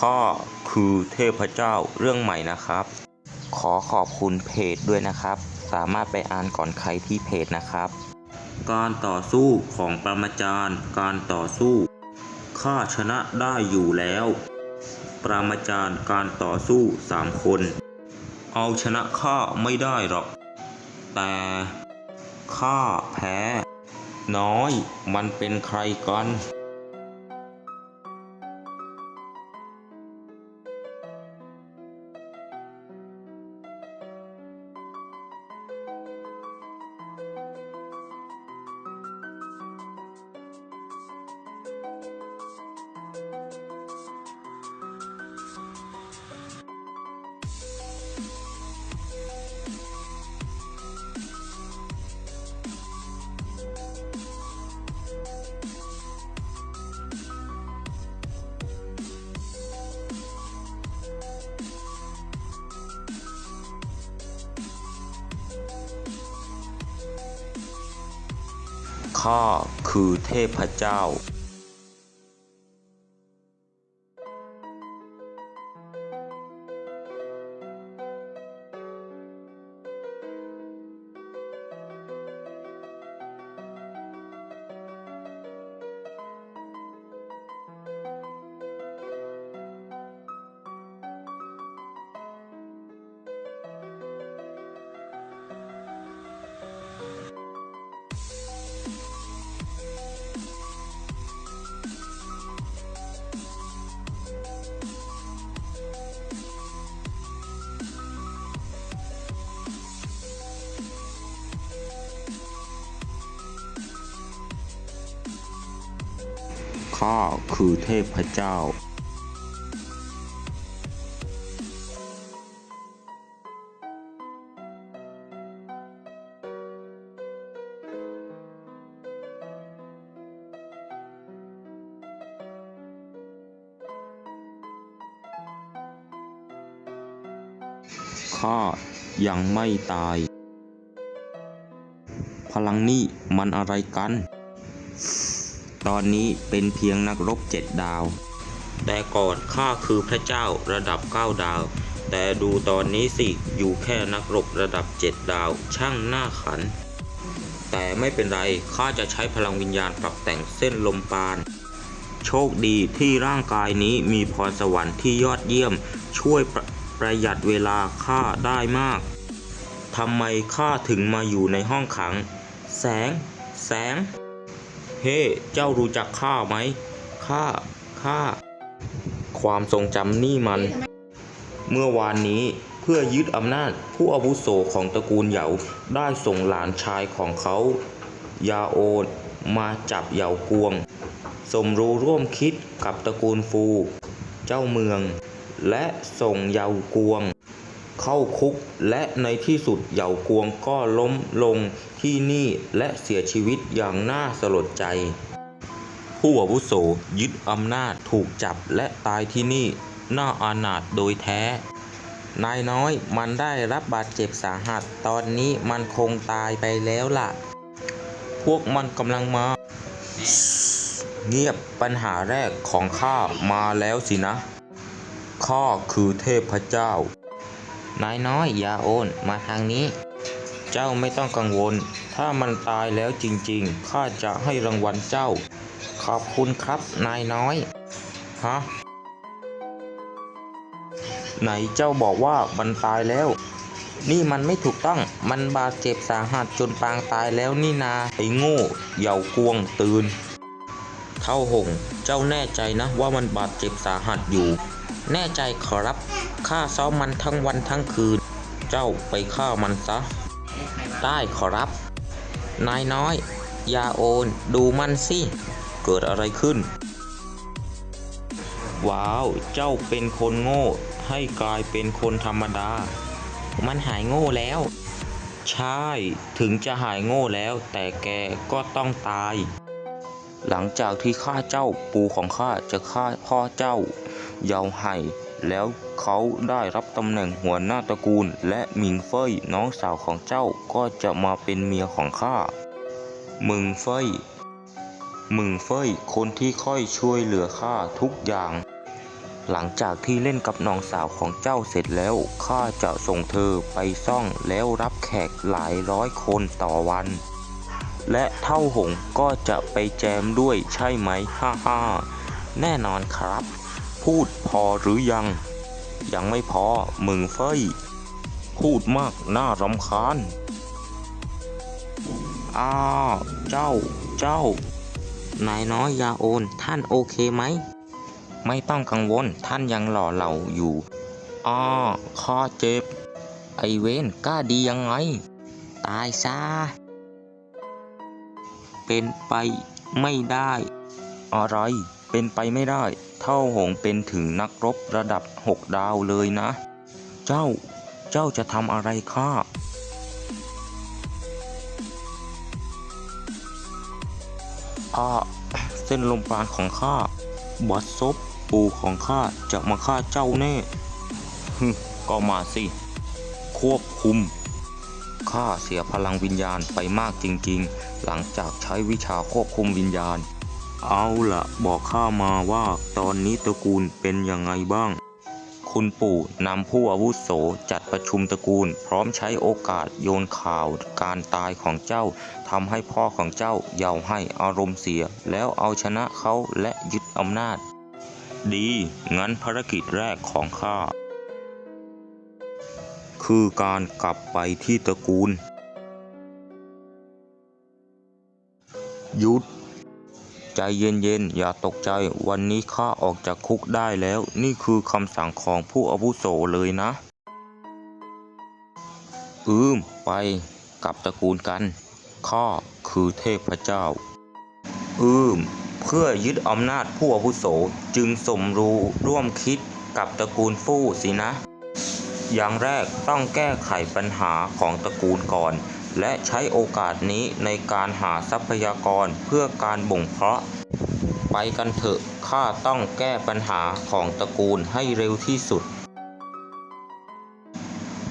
ข้าคือเทพเจ้าเรื่องใหม่นะครับ ขอขอบคุณเพจด้วยนะครับ สามารถไปอ่านก่อนใครที่เพจนะครับ การต่อสู้ของปรมาจารย์ การต่อสู้ข้าชนะได้อยู่แล้ว ปรมาจารย์การต่อสู้สามคน เอาชนะข้าไม่ได้หรอก แต่ข้าแพ้ น้อยมันเป็นใครกัน ข้าคือเทพเจ้า ข้าคือเทพเจ้าข้ายังไม่ตาย พลังนี่มันอะไรกัน ตอนนี้เป็นเพียงนักรบเจ็ดดาว แต่ก่อนข้าคือพระเจ้าระดับเก้าดาว แต่ดูตอนนี้สิอยู่แค่นักรบระดับเจ็ดดาว ช่างหน้าขัน แต่ไม่เป็นไรข้าจะใช้พลังวิญญาณปรับแต่งเส้นลมปาน โชคดีที่ร่างกายนี้มีพรสวรรค์ที่ยอดเยี่ยม ช่วยประประหยัดเวลาข้าได้มากทำไมข้าถึงมาอยู่ในห้องขัง แสง แสง เฮ้ เจ้ารู้จักข้าไหม ข้า ข้า ความทรงจำนี่มัน เมื่อวานนี้เพื่อยึดอำนาจผู้อาวุโสของตระกูลเหยาได้ส่งหลานชายของเขา ยาโอนมาจับเหยากวง สมรู้ร่วมคิดกับตระกูลฟู เจ้าเมือง และส่งเหยากวง เข้าคุก และในที่สุดเหยากวงก็ล้มลงที่นี่และเสียชีวิตอย่างน่าสลดใจ ผู้อาวุโสยึดอำนาจถูกจับและตายที่นี่น่าอานาถโดยแท้ นายน้อยมันได้รับบาดเจ็บสาหัส ตอนนี้มันคงตายไปแล้วล่ะ พวกมันกำลังมา เงียบปัญหาแรกของข้ามาแล้วสินะ ข้าคือเทพเจ้า นายน้อยอย่าโอนมาทางนี้ เจ้าไม่ต้องกังวล ถ้ามันตายแล้วจริงๆ ข้าจะให้รางวัลเจ้า ขอบคุณครับนายน้อย ฮะ ไหนเจ้าบอกว่ามันตายแล้ว นี่มันไม่ถูกต้อง มันบาดเจ็บสาหัสจนปางตายแล้วนี่นา ไอ้โง่เหยากวงตื่น เท่าหง เจ้าแน่ใจนะว่ามันบาดเจ็บสาหัสอยู่ แน่ใจขอรับ ข้าซ้อมมันทั้งวันทั้งคืน เจ้าไปฆ่ามันซะ ได้ขอรับ นายน้อยอย่าโอน ดูมันสิ เกิดอะไรขึ้น ว้าว เจ้าเป็นคนโง่ ให้กลายเป็นคนธรรมดา มันหายโง่แล้ว ใช่ ถึงจะหายโง่แล้ว แต่แกก็ต้องตาย หลังจากที่ข้าเจ้าปู่ของข้าจะฆ่าพ่อเจ้า เยาไห่ แล้วเขาได้รับตำแหน่งหัวหน้าตระกูล และหมิงเฟยน้องสาวของเจ้าก็จะมาเป็นเมียของข้ามึงเฟยมึงเฟยคนที่ค่อยช่วยเหลือข้าทุกอย่าง หลังจากที่เล่นกับน้องสาวของเจ้าเสร็จแล้วข้าจะส่งเธอไปซ่องแล้วรับแขกหลายร้อยคนต่อวัน และเท่าหงก็จะไปแจมด้วยใช่ไหมฮ่าฮ่าแน่นอนครับ พูดพอหรือยัง ยังไม่พอมึงเฟ้ยพูดมากน่ารำคาญ อ้าว เจ้า เจ้า นายน้อยยาโอน ท่านโอเคไหม ไม่ต้องกังวลท่านยังหล่อเหลาอยู่ อ้อข้าเจ็บ ไอเวนกล้าดียังไง ตายซะ เป็นไปไม่ได้ อะไร เป็นไปไม่ได้ เท่าหงเป็นถึงนักรบระดับหกดาวเลยนะ เจ้า เจ้าจะทำอะไรข้าอ้าเส้นลมปราณของข้าบอสซบปูของข้าจะมาฆ่าเจ้าแน่ฮึก็มาสิ ควบคุม ข้าเสียพลังวิญญาณไปมากจริงๆ หลังจากใช้วิชาควบคุมวิญญาณ เอาละบอกข้ามาว่าตอนนี้ตระกูลเป็นยังไงบ้าง คุณปู่นำผู้อาวุโสจัดประชุมตระกูล พร้อมใช้โอกาสโยนข่าวการตายของเจ้าทำให้พ่อของเจ้าเยาให้อารมณ์เสีย แล้วเอาชนะเขาและยึดอำนาจ ดี งั้นภารกิจแรกของข้า คือการกลับไปที่ตระกูล ยุด ใจเย็นๆ อย่าตกใจ วันนี้ข้าออกจากคุกได้แล้ว นี่คือคำสั่งของผู้อาวุโสเลยนะ อืม ไปกับตระกูลกัน ข้าคือเทพเจ้า อืม เพื่อยึดอำนาจผู้อาวุโสจึงสมรู้ร่วมคิดกับตระกูลฟู่สินะ อย่างแรกต้องแก้ไขปัญหาของตระกูลก่อน และใช้โอกาสนี้ในการหาทรัพยากรเพื่อการบ่งเพาะ ไปกันเถอะ ข้าต้องแก้ปัญหาของตระกูลให้เร็วที่สุด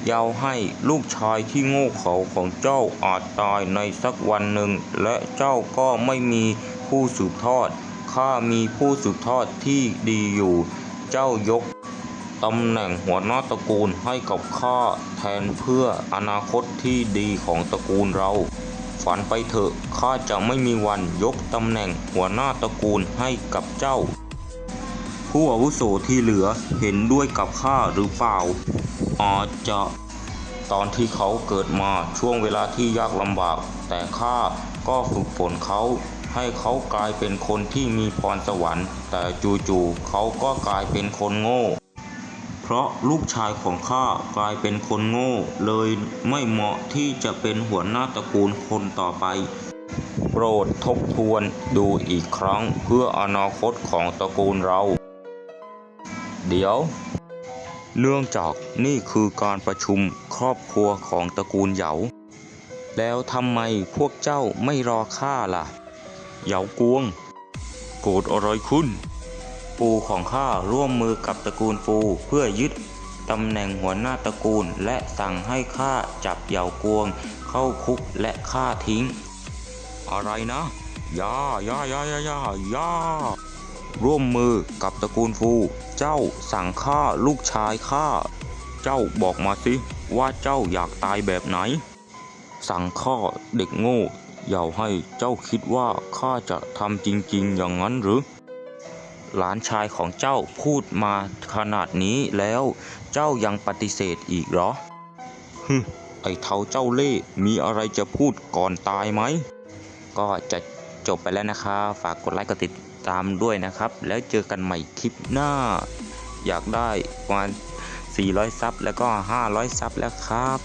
เยาให้ลูกชายที่โง่เขลาของเจ้าอาจตายในสักวันหนึ่ง และเจ้าก็ไม่มีผู้สืบทอด ข้ามีผู้สืบทอดที่ดีอยู่ เจ้ายก ตำแหน่งหัวหน้าตระกูลให้กับข้าแทนเพื่ออนาคตที่ดีของตระกูลเรา ฝันไปเถอะข้าจะไม่มีวันยกตำแหน่งหัวหน้าตระกูลให้กับเจ้า ผู้อาวุโสที่เหลือเห็นด้วยกับข้าหรือเปล่า อาจจะตอนที่เขาเกิดมาช่วงเวลาที่ยากลำบาก แต่ข้าก็ฝึกฝนเขา ให้เขากลายเป็นคนที่มีพรสวรรค์ แต่จู่ๆเขาก็กลายเป็นคนโง่ เพราะลูกชายของข้ากลายเป็นคนโง่ เลยไม่เหมาะที่จะเป็นหัวหน้าตระกูลคนต่อไป โปรดทบทวนดูอีกครั้งเพื่ออนาคตของตระกูลเรา เดี๋ยว เนื่องจากนี่คือการประชุมครอบครัวของตระกูลเหยา แล้วทำไมพวกเจ้าไม่รอข้าล่ะ เหยากวง โกรธอะไรขึ้น ปู่ของข้าร่วมมือกับตระกูลฟูเพื่อยึดตำแหน่งหัวหน้าตระกูล และสั่งให้ข้าจับเหยากวง เข้าคุกและฆ่าทิ้ง อะไรนะย่าย่าย่าย่าย่าย่าร่วมมือกับตระกูลฟู เจ้าสั่งฆ่าลูกชายข้าเจ้าบอกมาสิว่าเจ้าอยากตายแบบไหน สั่งฆ่าเด็กโง่อย่าให้เจ้าคิดว่าข้าจะทำจริง ๆ อย่างนั้นหรือ หลานชายของเจ้าพูดมาขนาดนี้แล้วเจ้ายังปฏิเสธอีกเหรอฮึมไอเท้าเจ้าเล่ห์มีอะไรจะพูดก่อนตายไหม ก็จะจบไปแล้วนะครับฝากกดไลค์กดติดตามด้วยนะครับ แล้วเจอกันใหม่คลิปหน้า อยากได้ประมาณ400 ซับแล้วก็ 500 ซับแล้วครับ